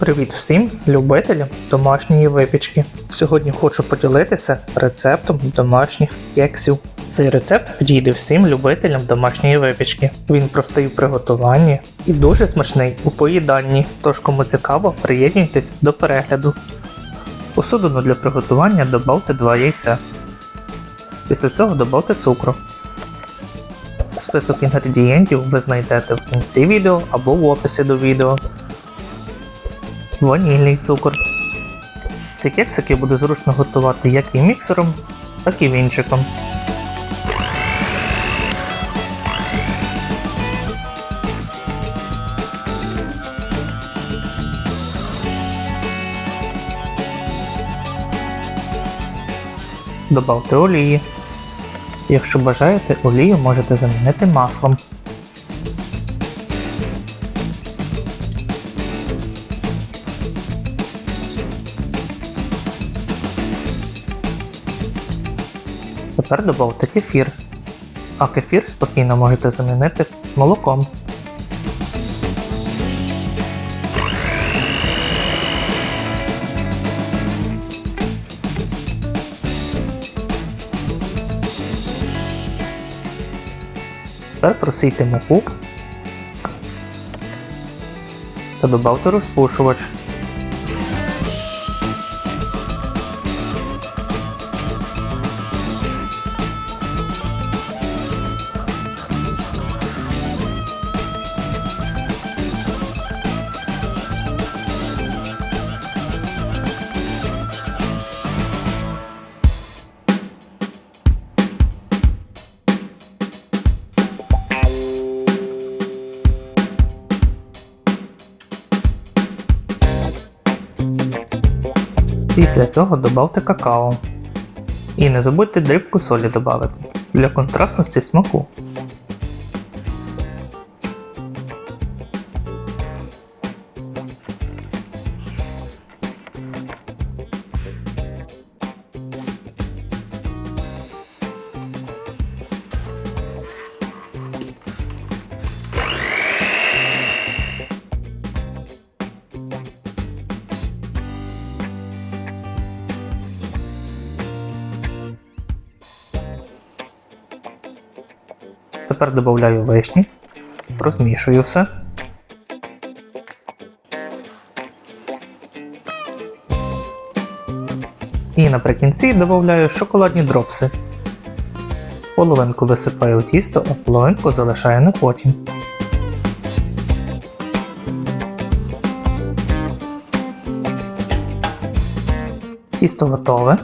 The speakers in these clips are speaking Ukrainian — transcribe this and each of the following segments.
Привіт всім любителям домашньої випічки. Сьогодні хочу поділитися рецептом домашніх кексів. Цей рецепт підійде всім любителям домашньої випічки. Він простий в приготуванні і дуже смачний у поїданні. Тож, кому цікаво, приєднуйтесь до перегляду. У судину для приготування додавте 2 яйця. Після цього додавте цукру. Список інгредієнтів ви знайдете в кінці відео або в описі до відео ванільний цукор. Ці кексики буде зручно готувати як і міксером, так і вінчиком. Добавте олії. Якщо бажаєте, олію можете замінити маслом. Тепер додавте кефір. А кефір спокійно можете замінити молоком. Тепер просійте муку та додавте розпушувач. Після цього додавте какао. І не забудьте дрібку солі додати для контрастності смаку. Тепер додаю вишні, розмішую все. І наприкінці додаю шоколадні дропси. Половинку висипаю у тісто, а половинку залишаю на потім. Тісто готове.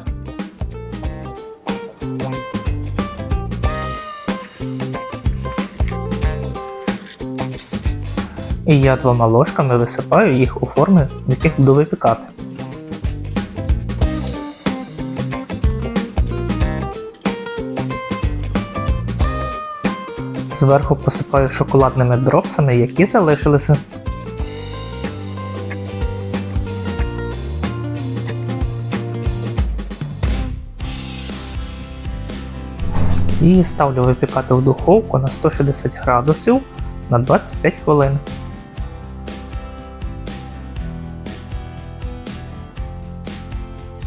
І я двома ложками висипаю їх у форми, яких буду випікати. Зверху посипаю шоколадними дропсами, які залишилися. І ставлю випікати в духовку на 160 градусів на 25 хвилин.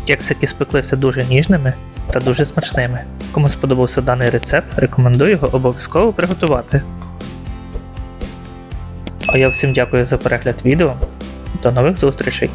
Кексики спеклися дуже ніжними та дуже смачними. Кому сподобався даний рецепт, рекомендую його обов'язково приготувати. А я всім дякую за перегляд відео. До нових зустрічей!